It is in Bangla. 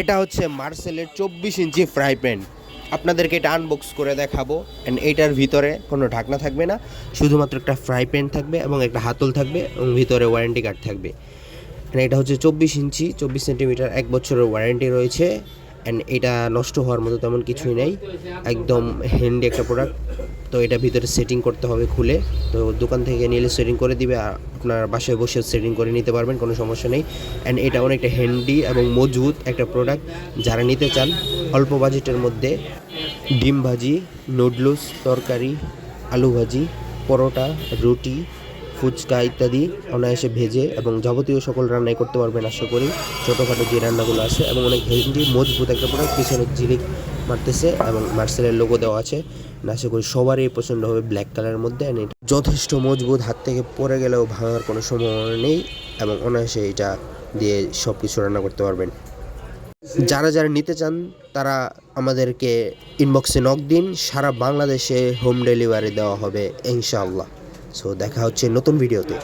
এটা হচ্ছে মার্সেলের চব্বিশ ইঞ্চি ফ্রাই প্যান। আপনাদেরকে এটা আনবক্স করে দেখাবো। অ্যান্ড এইটার ভিতরে কোনো ঢাকনা থাকবে না। শুধুমাত্র একটা ফ্রাই প্যান থাকবে এবং একটা হাতল থাকবে এবং ভিতরে ওয়ারেন্টি কার্ড থাকবে। And এটা হচ্ছে চব্বিশ ইঞ্চি, চব্বিশ সেন্টিমিটার, এক বছরের ওয়ারেন্টি রয়েছে। অ্যান্ড এটা নষ্ট হওয়ার মতো তেমন কিছুই নেই। একদম হ্যান্ডি একটা প্রোডাক্ট তো এটা ভিতরে সেটিং করতে হবে খুলে। তো দোকান থেকে নিলে সেটিং করে দিবে, আর আপনার বাসায় বসে সেটিং করে নিতে পারবেন, কোনো সমস্যা নেই। অ্যান্ড এটা অনেকটা হ্যান্ডি এবং মজবুত একটা প্রোডাক্ট যারা নিতে চান, অল্প বাজেটের মধ্যে ডিম ভাজি নুডলস তরকারি, আলু ভাজি, পরোটা, রুটি, ফুচকা ইত্যাদি অনায়াসে ভেজে এবং যাবতীয় সকল রান্নাই করতে পারবেন আশা করি। ছোটোখাটো যে রান্নাগুলো আছে এবং অনেক হেলদি মজবুত একটা প্রোডাক্ট পিছনে জিরিক মারতেছে এবং মার্সেলের লোগো দেওয়া আছে। আশা করি সবারই পছন্দ হবে ব্ল্যাক কালারের মধ্যে and এটা যথেষ্ট মজবুত, হাত থেকে পড়ে গেলেও ভাঙার কোনো সম্ভাবনা নেই এবং অনায়াসে এটা দিয়ে সব কিছু রান্না করতে পারবেন। যারা যারা নিতে চান, তারা আমাদেরকে ইনবক্সে নক দিন, সারা বাংলাদেশে হোম ডেলিভারি দেওয়া হবে ইনশাআল্লাহ। সো দেখা হচ্ছে নতুন ভিডিওতে